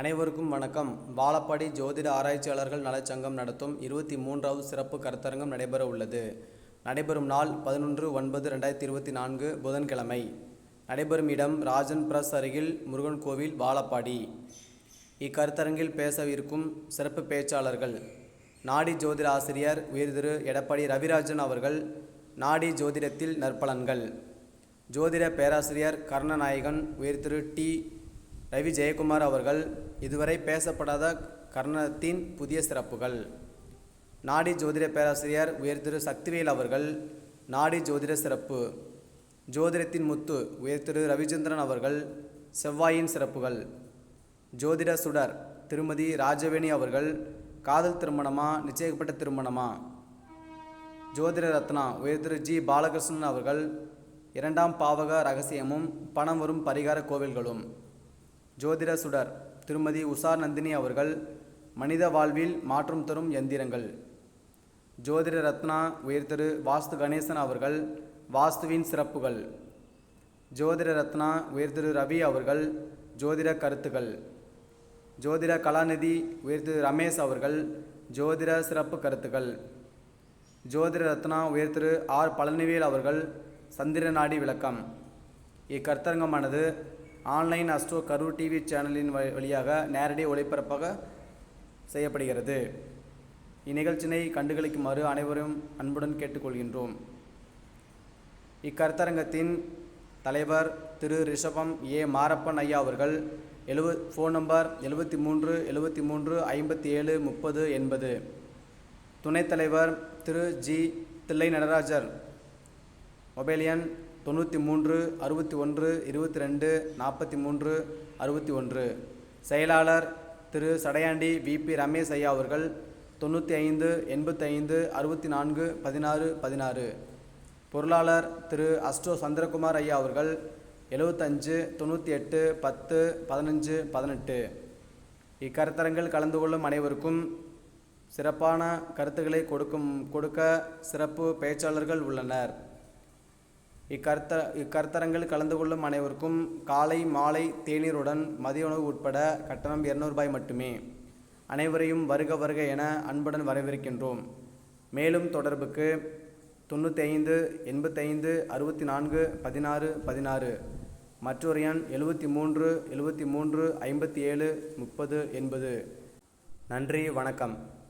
அனைவருக்கும் வணக்கம். வாழப்பாடி ஜோதிட ஆராய்ச்சியாளர்கள் நலச்சங்கம் நடத்தும் இருபத்தி மூன்றாவது சிறப்பு கருத்தரங்கம் நடைபெற உள்ளது. நடைபெறும் நாள் பதினொன்று ஒன்பது ரெண்டாயிரத்தி இருபத்தி நான்கு புதன்கிழமை. நடைபெறும் இடம் ராஜன் பிரஸ் அருகில் முருகன் கோவில் வாழப்பாடி. இக்கருத்தரங்கில் பேசவிருக்கும் சிறப்பு பேச்சாளர்கள் நாடி ஜோதிட ஆசிரியர் உயர் திரு எடப்பாடி ரவிராஜன் அவர்கள் நாடி ஜோதிடத்தில் நற்பலன்கள். ஜோதிட பேராசிரியர் கர்ணநாயகன் உயர் திரு டி. ரவி ஜெயக்குமார் அவர்கள் இதுவரை பேசப்படாத கர்ணத்தின் புதிய சிறப்புகள். நாடி ஜோதிட பேராசிரியர் உயர் திரு. சக்திவேல் அவர்கள் நாடி ஜோதிட சிறப்பு. ஜோதிடத்தின் முத்து உயர் திரு. ரவிச்சந்திரன் அவர்கள் செவ்வாயின் சிறப்புகள். ஜோதிட சுடர் திருமதி ராஜவேணி அவர்கள் காதல் திருமணமா நிச்சயிக்கப்பட்ட திருமணமா? ஜோதிட ரத்னா உயர் திரு. ஜி. பாலகிருஷ்ணன் அவர்கள் இரண்டாம் பாவக ரகசியமும் பணம் வரும் பரிகார கோவில்களும். ஜோதிட சுடர் திருமதி உஷா நந்தினி அவர்கள் மனித வாழ்வில் மாற்றம் தரும் எந்திரங்கள். ஜோதிட ரத்னா உயர் திரு வாஸ்து கணேசன் அவர்கள் வாஸ்துவின் சிறப்புகள். ஜோதிட ரத்னா உயர் திரு ரவி அவர்கள் ஜோதிட கருத்துக்கள் ஜோதிட கலாநிதி உயர் திரு ரமேஷ் அவர்கள் ஜோதிட சிறப்பு கருத்துக்கள் ஜோதிட ரத்னா உயர் திரு ஆர் பழனிவேல் அவர்கள் சந்திர நாடி விளக்கம். இக்கருத்தரங்கமானது ஆன்லைன் அஸ்ட்ரோ கரூர் டிவி சேனலின் வழி- வழியாக நேரடி ஒளிபரப்பாக செய்யப்படுகிறது. இந்நிகழ்ச்சியினை கண்டுகளிக்குமாறு அனைவரும் அன்புடன் கேட்டுக்கொள்கின்றோம். இக்கருத்தரங்கத்தின் தலைவர் திரு ரிஷபம் ஏ. மாரப்பன் ஐயா அவர்கள் எழுவ ஃபோன் நம்பர் எழுபத்தி மூன்று எழுபத்தி மூன்று ஐம்பத்தி ஏழு முப்பது எண்பது துணைத் தலைவர் திரு ஜி. தில்லை நடராஜர் மொபைல் எண் தொண்ணூற்றி மூன்று அறுபத்தி ஒன்று இருபத்தி ரெண்டு நாற்பத்தி மூன்று அறுபத்தி ஒன்று. செயலாளர் திரு சடையாண்டி விபி ரமேஷ் ஐயா அவர்கள் தொண்ணூற்றி ஐந்து எண்பத்தி ஐந்து அறுபத்தி நான்கு பதினாறு பதினாறு. பொருளாளர் திரு அஸ்டோ சந்திரகுமார் ஐயா அவர்கள் எழுபத்தஞ்சு தொண்ணூற்றி எட்டு பத்து பதினஞ்சு பதினெட்டு. இக்கருத்தரங்கில் கலந்து கொள்ளும் அனைவருக்கும் சிறப்பான கருத்துக்களை கொடுக்கும் கொடுக்க சிறப்பு பேச்சாளர்கள் உள்ளனர். இக்கருத்த இக்கருத்தரங்கில் கலந்து கொள்ளும் அனைவருக்கும் காலை மாலை தேநீருடன் மதிய உணவு உட்பட கட்டணம் இரநூறுபாய் மட்டுமே. அனைவரையும் வருக வருக என அன்புடன் வரவேற்கின்றோம். மேலும் தொடர்புக்கு தொண்ணூற்றி ஐந்து எண்பத்தைந்து அறுபத்தி நான்கு பதினாறு பதினாறு. மற்றொரு எண் எழுபத்தி மூன்று எழுபத்தி மூன்று ஐம்பத்தி ஏழு முப்பது எண்பது. நன்றி வணக்கம்.